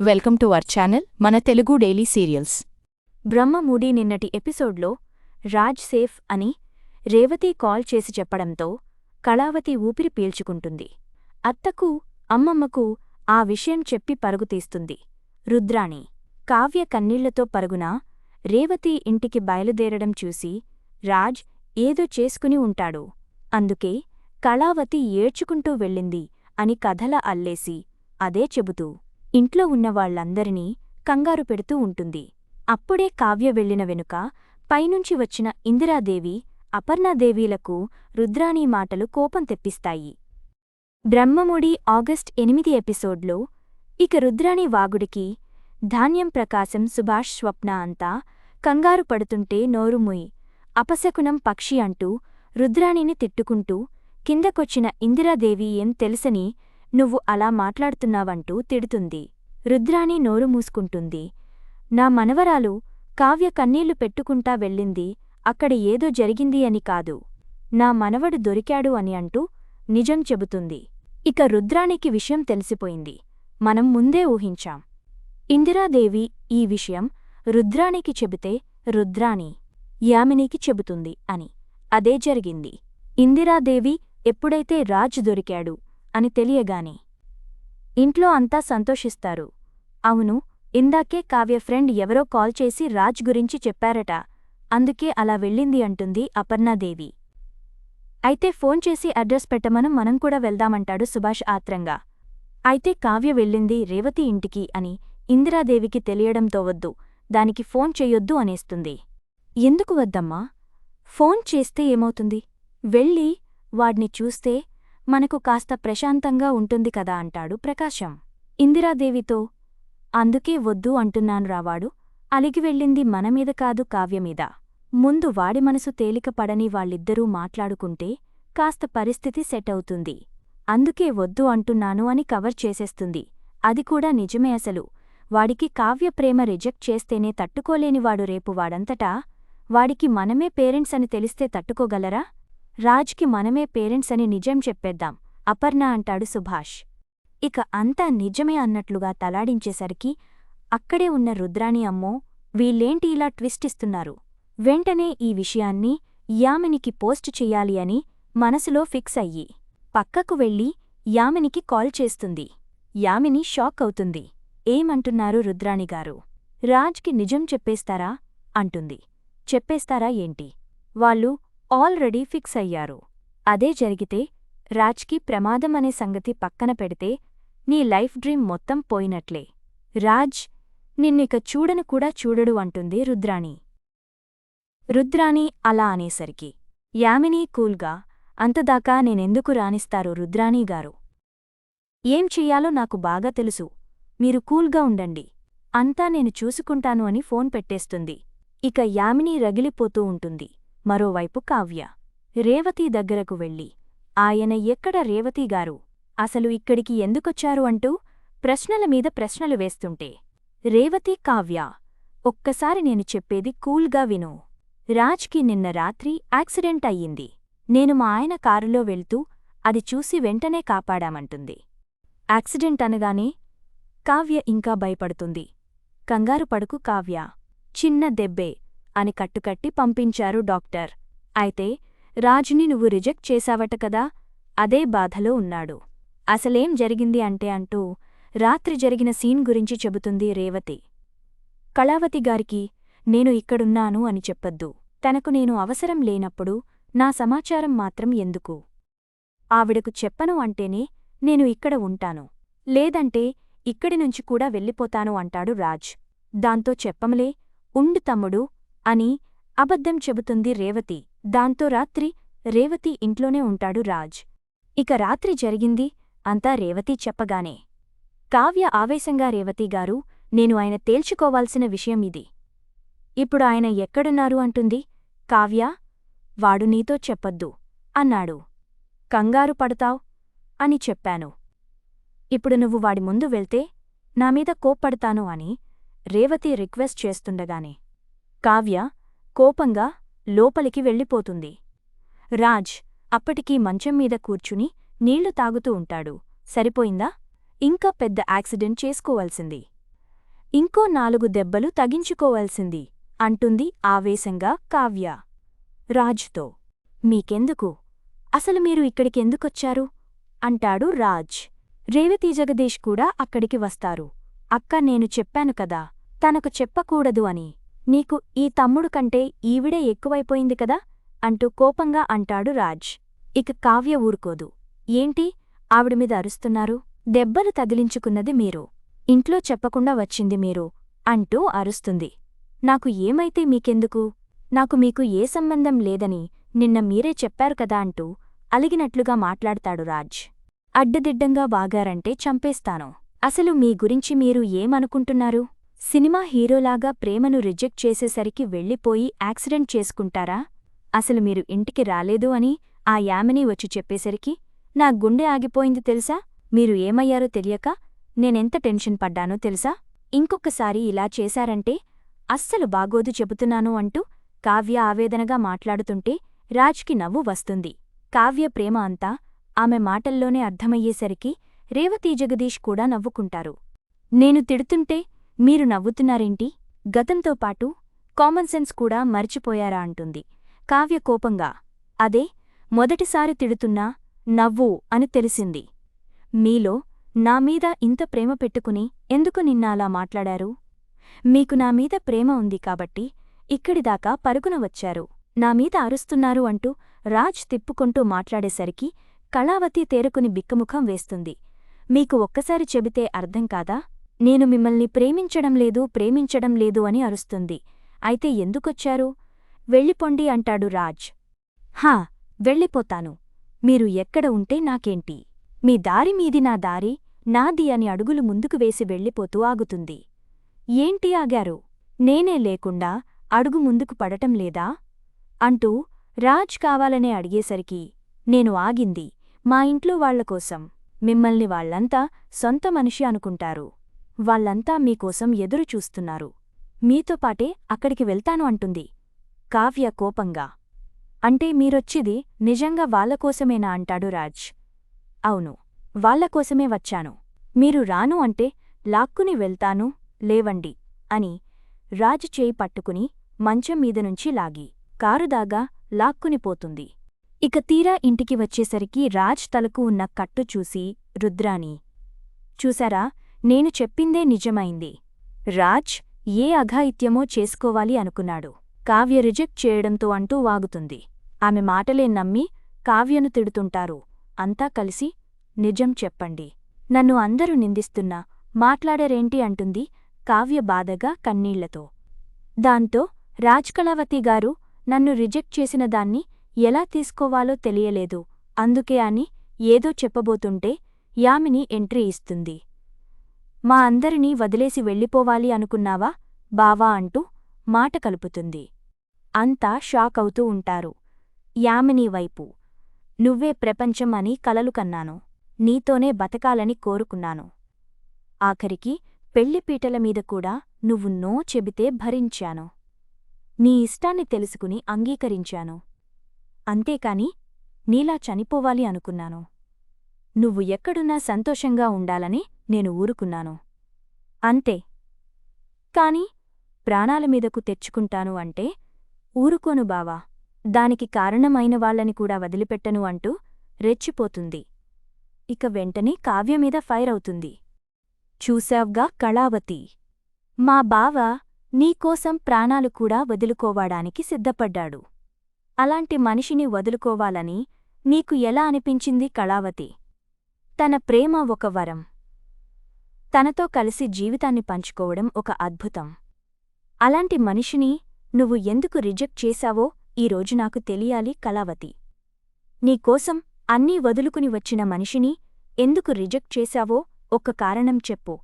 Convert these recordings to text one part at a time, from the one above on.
Welcome to our channel మన Telugu daily serials. Brahmamudi నిన్నటి ఎపిసోడ్లో రాజ్ సేఫ్ అని రేవతి కాల్ చేసి చెప్పడంతో కళావతి ఊపిరి పీల్చుకుంటుంది. అత్తకు అమ్మమ్మకు ఆ విషయం చెప్పి పరుగుతీస్తుంది రుద్రాణి. కావ్య కన్నీళ్ళతో పరుగున రేవతి ఇంటికి బయలుదేరడం చూసి రాజ్ ఏదో చేసుకుని ఉంటాడు. అందుకే కళావతి ఏడ్చుకుంటూ వెళ్ళింది అని కథల అల్లేసి అదే చెబుతూ ఇంట్లో ఉన్న వాళ్ళందరినీ కంగారు పెడుతూ ఉంటుంది. అప్పుడే కావ్య వెళ్ళిన వెనుక పైనుంచి వచ్చిన ఇందిరాదేవి అపర్ణాదేవీలకు రుద్రాణి మాటలు కోపం తెప్పిస్తాయి. బ్రహ్మముడి ఆగస్ట్ ఎనిమిది ఎపిసోడ్లో ఇక రుద్రాణి వాగుడికి ధాన్యం ప్రకాశం సుభాష్ స్వప్న అంతా కంగారు పడుతుంటే నోరుముయ్ అపశకునం పక్షి అంటూ రుద్రాణిని తిట్టుకుంటూ కిందకొచ్చిన ఇందిరాదేవి ఏం తెలుసని నువ్వు అలా మాట్లాడుతున్నావంటూ తిడుతుంది. రుద్రాణి నోరు మూసుకుంటుంది. నా మనవరాలు కావ్య కన్నీళ్ళు పెట్టుకుంటా వెళ్ళింది. అక్కడ ఏదో జరిగింది అని కాదు. నా మనవడు దొరికాడు అని అంటూ నిజం చెబుతుంది. ఇక రుద్రాణికి విషయం తెలిసిపోయింది. మనం ముందే ఊహించాం. ఇందిరాదేవి ఈ విషయం రుద్రాణికి చెబితే రుద్రాణి యామినికి చెబుతుంది అని. అదే జరిగింది. ఇందిరాదేవి ఎప్పుడైతే రాజ్ దొరికాడు అని తెలియగానే. ఇంట్లో అంతా సంతోషిస్తారు. అవును ఇందాకే కావ్య ఫ్రెండ్ ఎవరో కాల్ చేసి రాజ్ గురించి చెప్పారట. అందుకే అలా వెళ్ళింది అంటుంది అపర్ణాదేవి. అయితే ఫోన్ చేసి అడ్రస్ పెట్టమను మనం కూడా వెళ్దామంటాడు సుభాష్ ఆత్రంగా. అయితే కావ్య వెళ్ళింది రేవతి ఇంటికి అని ఇందిరాదేవికి తెలియడంతో వద్దు దానికి ఫోన్ చెయ్యొద్దు అనేస్తుంది. ఎందుకు వద్దమ్మా? ఫోన్ చేస్తే ఏమవుతుంది? వెళ్ళి వాడ్ని చూస్తే మనకు కాస్త ప్రశాంతంగా ఉంటుంది కదా అంటాడు ప్రకాశం. ఇందిరాదేవితో అందుకే వద్దు అంటున్నాను రావాడు అలిగి వెళ్ళింది మనమీద కాదు కావ్యమీద ముందు. వాడి మనసు తేలిక పడని వాళ్ళిద్దరూ మాట్లాడుకుంటే కాస్త పరిస్థితి సెట్ అవుతుంది. అందుకే వద్దు అంటున్నాను అని కవర్ చేసేస్తుంది. అది కూడా నిజమే అసలు. వాడికి కావ్య ప్రేమ రిజెక్ట్ చేస్తేనే తట్టుకోలేనివాడు రేపు వాడంతటా? వాడికి మనమే పేరెంట్స్ అని తెలిస్తే తట్టుకోగలరా? రాజ్కి మనమే పేరెంట్స్ అని నిజం చెప్పేద్దాం అపర్ణ అంటాడు సుభాష్. ఇక అంతా నిజమే అన్నట్లుగా తలాడించేసరికి అక్కడే ఉన్న రుద్రాణి అమ్మో వీళ్ళేంటి ఇలా ట్విస్ట్ ఇస్తున్నారు? వెంటనే ఈ విషయాన్ని యామినికి పోస్ట్ చెయ్యాలి అని మనసులో ఫిక్స్ అయ్యి పక్కకు వెళ్ళి యామినికి కాల్ చేస్తుంది. యామిని షాక్ అవుతుంది. ఏమంటున్నారు రుద్రాణిగారు రాజ్కి నిజం చెప్పేస్తారా? అంటుంది. చెప్పేస్తారా ఏంటి? వాళ్ళు ఆల్రెడీ ఫిక్స్ అయ్యారు. అదే జరిగితే రాజ్కి ప్రమాదం అనే సంగతి పక్కన పెడితే నీ లైఫ్ డ్రీమ్ మొత్తం పోయినట్లే. రాజ్ నిన్నిక చూడను కూడా చూడడు అంటుంది రుద్రాణి. రుద్రాణి అలా అనేసరికి యామిని కూల్గా అంతదాకా నేనెందుకు రానిస్తారు రుద్రాణీగారు ఏం చెయ్యాలో నాకు బాగా తెలుసు మీరు కూల్గా ఉండండి. అంతా నేను చూసుకుంటాను అని ఫోన్ పెట్టేస్తుంది. ఇక యామిని రగిలిపోతూ ఉంటుంది. మరోవైపు కావ్య. రేవతి దగ్గరకు వెళ్ళి ఆయన ఎక్కడ రేవతిగారు అసలు ఇక్కడికి ఎందుకొచ్చారు అంటూ ప్రశ్నల మీద ప్రశ్నలు వేస్తుంటే రేవతి కావ్య ఒక్కసారి నేను చెప్పేది కూల్గా విను. రాజ్కి నిన్న రాత్రి యాక్సిడెంట్ అయ్యింది. నేను మా ఆయన కారులో వెళ్తూ అది చూసి వెంటనే కాపాడామంటుంది. యాక్సిడెంట్ అనగానే కావ్య ఇంకా భయపడుతుంది. కంగారు పడుకు కావ్య. చిన్న దెబ్బే. అని కట్టుకట్టి పంపించారు డాక్టర్. అయితే రాజుని నువ్వు రిజెక్ట్ చేశావట కదా అదే బాధలో ఉన్నాడు. అసలేం జరిగింది అంటే అంటూ రాత్రి జరిగిన సీన్ గురించి చెబుతుంది రేవతి. కళావతి గారికి నేను ఇక్కడున్నాను అని చెప్పొద్దు. తనకు నేను అవసరం లేనప్పుడు నా సమాచారం మాత్రం ఎందుకు? ఆవిడకు చెప్పను అంటేనే నేను ఇక్కడ ఉంటాను. లేదంటే ఇక్కడి నుంచి కూడా వెళ్ళిపోతాను అంటాడు రాజ్. దాంతో చెప్పమలే ఉండు తమ్ముడు అని అబద్ధం చెబుతుంది రేవతి. దాంతో రాత్రి రేవతి ఇంట్లోనే ఉంటాడు రాజ్. ఇక రాత్రి జరిగింది అంతా రేవతి చెప్పగానే. కావ్య ఆవేశంగా రేవతిగారు నేను ఆయన తేల్చుకోవాల్సిన విషయం ఇది. ఇప్పుడు ఆయన ఎక్కడున్నారు అంటుంది. కావ్య వాడు నీతో చెప్పొద్దు అన్నాడు. కంగారు పడతావ్ అని చెప్పాను. ఇప్పుడు నువ్వు వాడి ముందు వెళ్తే నామీద కోప్పడతాను అని రేవతి రిక్వెస్ట్ చేస్తుండగానే. కావ్య కోపంగా లోపలికి వెళ్ళిపోతుంది. రాజ్ అప్పటికీ మంచం మీద కూర్చుని నీళ్ళు తాగుతూ ఉంటాడు. సరిపోయిందా? ఇంకా పెద్ద యాక్సిడెంట్ చేసుకోవాల్సింది. ఇంకో నాలుగు దెబ్బలు తగించుకోవాల్సింది అంటుంది ఆవేశంగా కావ్య. రాజ్తో మీకెందుకు? అసలు మీరు ఇక్కడికెందుకొచ్చారు? అంటాడు రాజ్. రేవతి జగదీష్ కూడా అక్కడికి వస్తారు. అక్క నేను చెప్పాను కదా తనకు చెప్పకూడదు అని. నీకు ఈ తమ్ముడు కంటే ఈవిడే ఎక్కువైపోయింది కదా? అంటూ కోపంగా అంటాడు రాజ్. ఇక కావ్య ఊరుకోదు. ఏంటి? ఆవిడమీద అరుస్తున్నారు. దెబ్బలు తగిలించుకున్నది మీరు. ఇంట్లో చెప్పకుండా వచ్చింది మీరు. అంటూ అరుస్తుంది. నాకు ఏమైతే మీకెందుకు? నాకు మీకు ఏ సంబంధం లేదని నిన్న మీరే చెప్పారు కదా అంటూ అలిగినట్లుగా మాట్లాడతాడు రాజ్. అడ్డదిడ్డంగా వాగారంటే చంపేస్తాను. అసలు మీ గురించి మీరు ఏమనుకుంటున్నారు? సినిమా హీరోలాగా ప్రేమను రిజెక్ట్ చేసేసరికి వెళ్ళిపోయి యాక్సిడెంట్ చేసుకుంటారా? అసలు మీరు ఇంటికి రాలేదు అని ఆ యామిని వచ్చి చెప్పేసరికి నా గుండె ఆగిపోయింది తెలుసా? మీరు ఏమయ్యారో తెలియక నేనెంత టెన్షన్ పడ్డానో తెలుసా? ఇంకొకసారి ఇలా చేశారంటే అస్సలు బాగోదు చెబుతున్నాను అంటూ కావ్య ఆవేదనగా మాట్లాడుతుంటే రాజ్కి నవ్వు వస్తుంది. కావ్య ప్రేమ అంతా ఆమె మాటల్లోనే అర్థమయ్యేసరికి రేవతీ జగదీష్ కూడా నవ్వుకుంటారు. నేను తిడుతుంటే మీరు నవ్వుతున్నారేంటి? గతంతో పాటు కామన్ సెన్స్ కూడా మర్చిపోయారా అంటుంది. కావ్య కోపంగా అదే మొదటిసారి తిడుతున్నా నవ్వు అని తెలిసింది. మీలో నామీద ఇంత ప్రేమ పెట్టుకుని ఎందుకు నిన్న అలా మాట్లాడారు? మీకు నామీద ప్రేమ ఉంది కాబట్టి ఇక్కడిదాకా పరుగున వచ్చారు. నామీద అరుస్తున్నారు అంటూ రాజ్ తిప్పుకొంటూ మాట్లాడేసరికి కళావతి తేరుకుని బిక్కముఖం వేస్తుంది. మీకు ఒక్కసారి చెబితే అర్థం కాదా? నేను మిమ్మల్ని ప్రేమించడం లేదు ప్రేమించడం లేదు అని అరుస్తుంది. అయితే ఎందుకొచ్చారు? వెళ్ళిపొండి అంటాడు రాజ్. హా వెళ్ళిపోతాను. మీరు ఎక్కడ ఉంటే నాకేంటి? మీ దారి మీది నా దారి నాది అని అడుగులు ముందుకు వేసి వెళ్ళిపోతూ ఆగుతుంది. ఏంటి ఆగారు? నేనే లేకుండా అడుగు ముందుకు పడటం లేదా? అంటూ రాజ్ కావాలనే అడిగేసరికి నేను ఆగింది. మా ఇంట్లో వాళ్ళకోసం మిమ్మల్ని వాళ్ళంతా సొంత మనిషి అనుకుంటారు. వాళ్ళంతా మీకోసం ఎదురు చూస్తున్నారు. మీతో పాటే అక్కడికి వెళ్తాను అంటుంది. కావ్య కోపంగా. అంటే మీరొచ్చిది నిజంగా వాళ్ళకోసమేనా అంటాడు రాజ్. అవును వాళ్ళకోసమే వచ్చాను. మీరు రాను అంటే లాక్కుని వెళ్తాను లేవండి అని రాజ్ చేయి పట్టుకుని మంచం మీదనుంచి లాగి కారుదాగా లాక్కుని పోతుంది. ఇక తీరా ఇంటికి వచ్చేసరికి రాజ్ తలకు ఉన్న కట్టు చూసి రుద్రాని చూసారా నేను చెప్పిందే నిజమైంది. రాజ్ ఏ అఘాయిత్యమో చేసుకోవాలి అనుకున్నాడు. కావ్య రిజెక్ట్ చేయడంతో అంటూ వాగుతుంది. ఆమె మాటలే నమ్మి కావ్యను తిడుతుంటారు. అంతా కలిసి నిజం చెప్పండి. నన్ను అందరూ నిందిస్తున్నా మాట్లాడరేంటి అంటుంది కావ్య బాధగా కన్నీళ్ళతో. దాంతో రాజ్కళావతి గారు నన్ను రిజెక్ట్ చేసిన దాన్ని ఎలా తీసుకోవాలో తెలియలేదు. అందుకే అని ఏదో చెప్పబోతుంటే యామిని ఎంట్రీ ఇస్తుంది. మా అందరినీ వదిలేసి వెళ్ళిపోవాలి అనుకున్నావా? బావా అంటూ మాట కలుపుతుంది. అంతా షాక్ అవుతూ ఉంటారు. యామిని వైపు. నువ్వే ప్రపంచం అని కలలు కన్నాను. నీతోనే బతకాలని కోరుకున్నాను. ఆఖరికి పెళ్ళిపీటల మీద కూడా నువ్వు నో చెబితే భరించాను. నీ ఇష్టాన్ని తెలుసుకుని అంగీకరించాను. అంతేకాని నీలా చనిపోవాలి అనుకున్నాను. నువ్వు ఎక్కడున్నా సంతోషంగా ఉండాలని నేను ఊరుకున్నాను. అంతే. కాని ప్రాణాల మీదకు తెచ్చుకుంటాను అంటే ఊరుకోను బావా. దానికి కారణమైన వాళ్ళని కూడా వదిలిపెట్టను అంటూ రెచ్చిపోతుంది. ఇక వెంటనే కావ్యమీద ఫైర్ అవుతుంది. చూశావ్గా కళావతి. మా బావ నీకోసం ప్రాణాలు కూడా వదులుకోవడానికి సిద్ధపడ్డాడు. అలాంటి మనిషిని వదులుకోవాలని నీకు ఎలా అనిపించింది కళావతి? తన ప్రేమ ఒక వరం. తనతో కలిసి జీవితాన్ని పంచుకోవడం ఒక అద్భుతం. అలాంటి మనిషిని నువ్వు ఎందుకు రిజెక్ట్ చేశావో ఈరోజు నాకు తెలియాలి కళావతి. నీకోసం అన్నీ వదులుకుని వచ్చిన మనిషిని ఎందుకు రిజెక్ట్ చేశావో ఒక్క కారణం చెప్పు.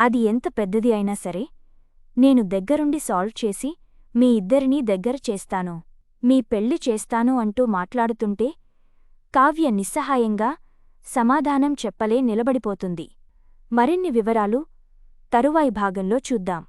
అది ఎంత పెద్దది అయినా సరే నేను దగ్గరుండి సాల్వ్ చేసి మీ ఇద్దరినీ దగ్గర చేస్తాను. మీ పెళ్ళి చేస్తాను అంటూ మాట్లాడుతుంటే కావ్య నిస్సహాయంగా సమాధానం చెప్పలే నిలబడిపోతుంది. మరిన్ని వివరాలు తరువాయి భాగంలో చూద్దాం.